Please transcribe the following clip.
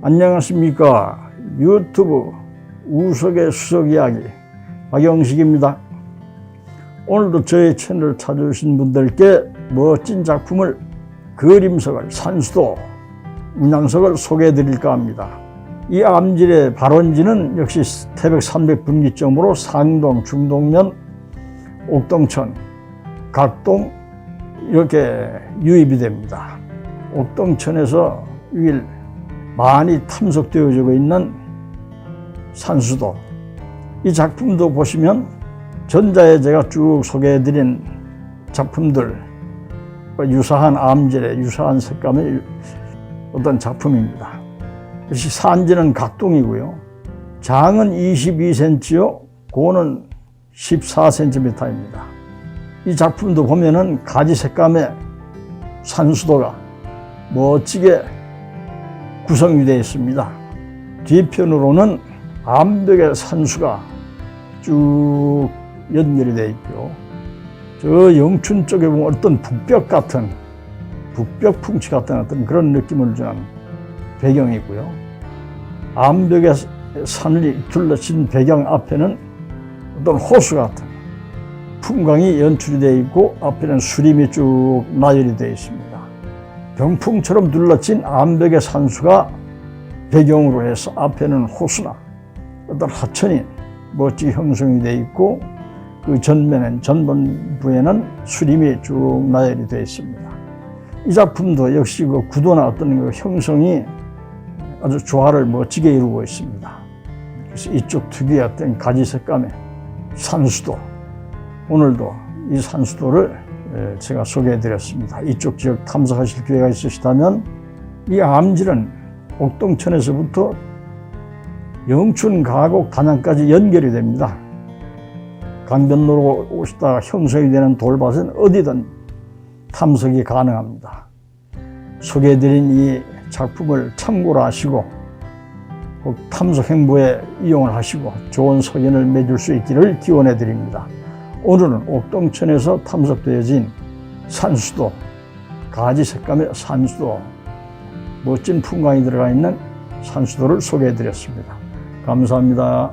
안녕하십니까. 유튜브 우석의 수석 이야기 박영식입니다. 오늘도 저의 채널을 찾아주신 분들께 멋진 작품을 그림석을 산수도 문양석을 소개해 드릴까 합니다. 이 암질의 발원지는 역시 태백 300분기점으로 상동, 중동면, 옥동천, 각동 이렇게 유입이 됩니다. 옥동천에서 유일 많이 탐색되어지고 있는 산수도. 이 작품도 보시면 전자에 제가 쭉 소개해드린 작품들 유사한 암질의 유사한 색감의 어떤 작품입니다. 역시 산지는 각동이고요. 장은 22cm요, 고는 14cm입니다. 이 작품도 보면은 가지 색감의 산수도가 멋지게 구성이 되어 있습니다. 뒤편으로는 암벽의 산수가 쭉 연결이 되어 있고요. 저 영춘 쪽에 보면 어떤 북벽 같은 북벽 풍치 같은 어떤 그런 느낌을 주는 배경이고요. 암벽의 산을 둘러친 배경 앞에는 어떤 호수 같은 풍광이 연출이 되어 있고 앞에는 수림이 쭉 나열이 되어 있습니다. 병풍처럼 둘러친 암벽의 산수가 배경으로 해서 앞에는 호수나 어떤 하천이 멋지게 형성이 되어 있고 그 전면엔 전번부에는 수림이 쭉 나열이 되어 있습니다. 이 작품도 역시 그 구도나 어떤 그 형성이 아주 조화를 멋지게 이루고 있습니다. 그래서 이쪽 특유의 어떤 가지 색감의 산수도 오늘도 이 산수도를 예, 제가 소개해 드렸습니다. 이쪽 지역 탐색하실 기회가 있으시다면 이 암질은 옥동천에서부터 영춘, 가곡, 단양까지 연결이 됩니다. 강변로로 오시다가 형성이 되는 돌밭은 어디든 탐색이 가능합니다. 소개해드린 이 작품을 참고로 하시고 꼭 탐색 행보에 이용을 하시고 좋은 석연을 맺을 수 있기를 기원해 드립니다. 오늘은 옥동천에서 탐색되어진 산수도, 가지 색감의 산수도, 멋진 풍광이 들어가 있는 산수도를 소개해 드렸습니다. 감사합니다.